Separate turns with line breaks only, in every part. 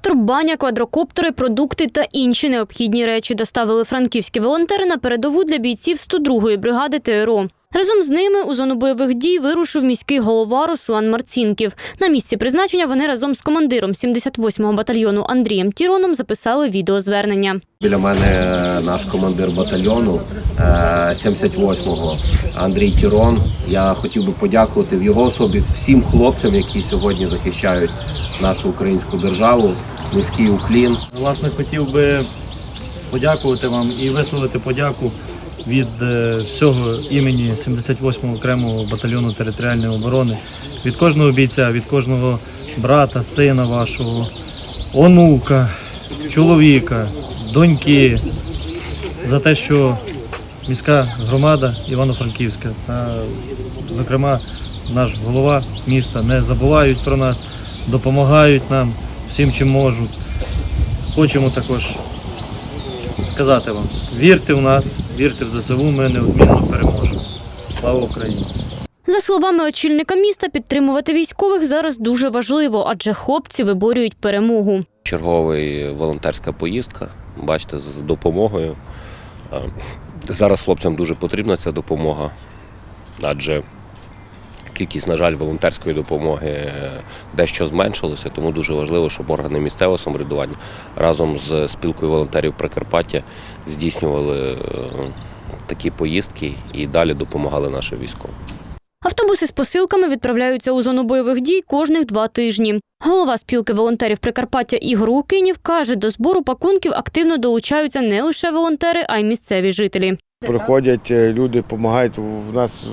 Трактор, баня, квадрокоптери, продукти та інші необхідні речі доставили франківські волонтери на передову для бійців 102-ї бригади ТРО. Разом з ними у зону бойових дій вирушив міський голова Руслан Марцінків. На місці призначення вони разом з командиром 78-го батальйону Андрієм Тіроном записали відеозвернення.
Біля мене е, наш командир батальйону е, 78-го Андрій Тірон. Я хотів би подякувати в його особі всім хлопцям, які сьогодні захищають нашу українську державу. Низький уклін.
Власне, хотів би подякувати вам і висловити подяку від е, всього імені 78-го окремого батальйону територіальної оборони, від кожного бійця, від кожного брата, сина вашого, онука, чоловіка, доньки, за те, що міська громада Івано-Франківська та, зокрема, наш голова міста не забувають про нас, допомагають нам всім, чим можуть. Хочемо також сказати вам: вірте в нас, вірте в ЗСУ, ми неодмінно переможемо. Слава Україні!
За словами очільника міста, підтримувати військових зараз дуже важливо, адже хлопці виборюють перемогу.
Черговий волонтерська поїздка. Бачите, з допомогою. Е, Зараз хлопцям дуже потрібна ця допомога, адже кількість, на жаль, волонтерської допомоги е, дещо зменшилася, тому дуже важливо, щоб органи місцевого самоврядування разом з спілкою волонтерів Прикарпаття здійснювали е, такі поїздки і далі допомагали нашим військовим.
Автобуси з посилками відправляються у зону бойових дій кожних два тижні. Голова спілки волонтерів Прикарпаття Ігор Лукинів каже, до збору пакунків активно долучаються не лише волонтери, а й місцеві жителі.
Приходять е, люди, допомагають. В нас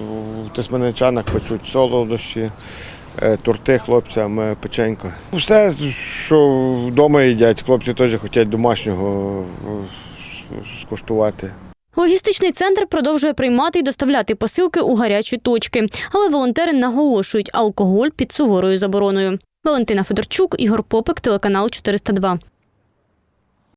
в Тисменичанах печуть солодощі, е, торти хлопцям, печенько. Все, що вдома їдять, хлопці теж хочуть домашнього е, скуштувати.
Логістичний центр продовжує приймати і доставляти посилки у гарячі точки, але волонтери наголошують, алкоголь під суворою забороною. Валентина Федорчук, Ігор Попик, телеканал 402.